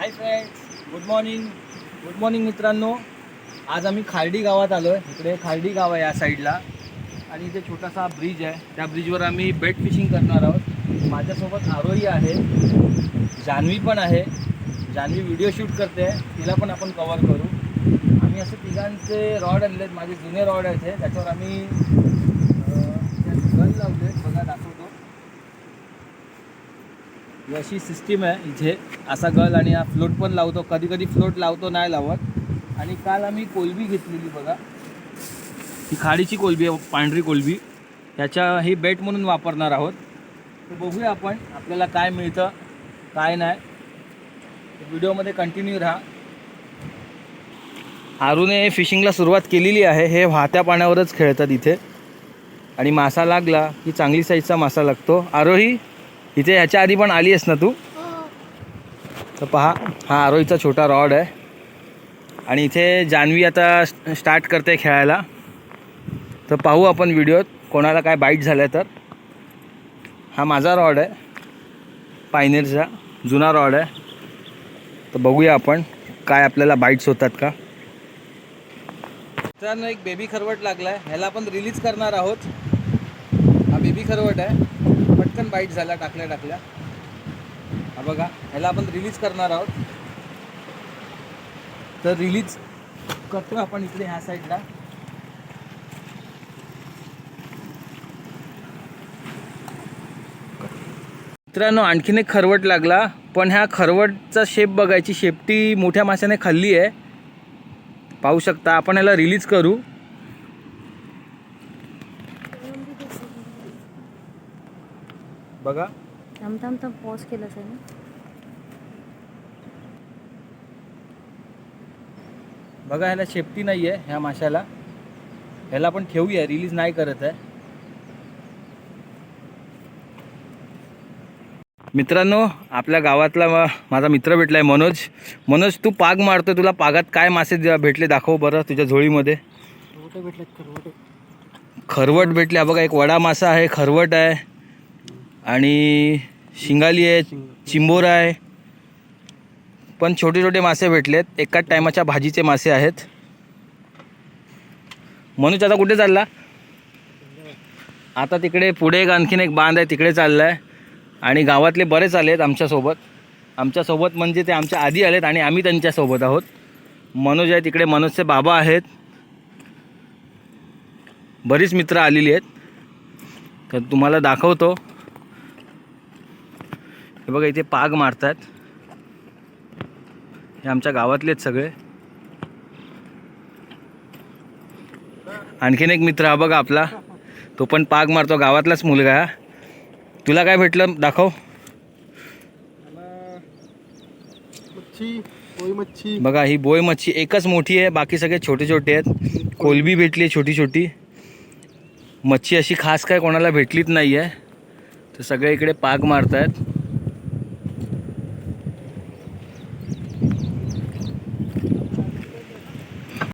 Hi friends good morning good morning मित्रांनो. आज आम्ही खार्डी गावात आलो आहे इकडे खार्डी गाव आहे या साईडला. आणि इथे छोटासा ब्रिज आहे. त्या ब्रिजवर आम्ही बेट फिशिंग करणार आहोत. माझ्यासोबत आरोही आहे. जान्हवी पण आहे. जान्हवी व्हिडिओ शूट करते. तिला पण आपण कवर करू. आम्ही असे तिघांचे रॉड आणले आहेत माझे जुने रॉड आहेत त्याच्यावर आम्ही गन लावले बघा दाखवतो ही अशी सिस्टीम आहे. इथे असा गल आणि हा फ्लोट पण लावतो. कधी कधी फ्लोट लावतो नाही लावत. आणि काल आम्ही कोलबी घेतलेली बघा. ही खाडीची कोलबी आहे पांढरी कोलबी. ह्याच्या ही बेट म्हणून वापरणार आहोत. तर बघूया आपण आपल्याला काय मिळतं काय नाही. व्हिडिओमध्ये कंटिन्यू राहा. आरूने फिशिंगला सुरुवात केलेली आहे. हे वाहत्या पाण्यावरच खेळतात इथे. आणि मासा लागला की चांगली साईजचा मासा लागतो. आरोही इथे ह्याच्या आधी पण आली आहेस ना तू? तर पहा हा आरोहीचा छोटा रॉड आहे. आणि इथे जान्हवी आता स्टार्ट करते खेळायला. तर पाहू आपण व्हिडिओत कोणाला काय बाईट झालं तर. हा माझा रॉड आहे. पायनेरचा जुना रॉड आहे. तर बघूया आपण काय आपल्याला बाईट्स होतात का. मित्रांनो एक बेबी खरवट लागला आहे ह्याला आपण रिलीज करणार आहोत. हा बेबी खरवट आहे. पटकन बाईट झाला टाकल्या टाकल्या. हा बघा ह्याला आपण रिलीज करणार आहोत. तर रिलीज करतो आपण इकडे ह्या साईडला मित्रांनो आणखीन एक खरवट लागला पण ह्या खरवटचा शेप बघायची शेपटी मोठ्या माशाने खाल्ली आहे. पाहू शकता आपण याला रिलीज करू. बघा. थांब थांब थांब पॉज केलं ना? बघा ह्याला शेपटी नाही आहे ह्या माशाला. ह्याला आपण ठेवूया रिलीज नाही करत आहे. मित्रांनो आपल्या गावातला माझा मित्र भेटला आहे मनोज. मनोज तू पाग मारतो तुला पागात काय मासे भेटले दाखव बरं तुझ्या झोळीमध्ये. खरवट भेटले बघा एक वडा मासा आहे खरवट आहे. आणि शिंगाली आहे चिंबोरा आहे. पण छोटे छोटे मासे भेटलेत. एकाच टायमाच्या भाजीचे मासे आहेत. मनोज आता कुठे चालला? आता तिकडे पुढे एक आणखीन एक बांध आहे तिकडे चालला आहे आणि गावातले बरेच आलेत आमच्यासोबत. आमच्यासोबत म्हणजे ते आमच्या आधी आलेत आणि आम्ही त्यांच्यासोबत आहोत. मनोज आहे तिकडे. मनोजचे बाबा आहेत. बरीच मित्र आलेली आहेत. तर तुम्हाला दाखवतो. हे बघा इथे पाग मारतात. हे आमच्या गावातले आहेत सगळे. आणखीन एक मित्र हा बघा आपला. तो पण पाग मारतो गावातलाच मुलगा हा. तुला काय भेटलं? दाखव. मच्छी कोई मच्छी. बघा ही बोय मच्छी एकच मोठी आहे बाकी सगळे छोटे छोटे आहेत. कोलबी भेटली आहे छोटी छोटी. मच्छी अशी खास काय कोणाला भेटलीच नाही आहे तर सगळे इकडे पाग मारतायत.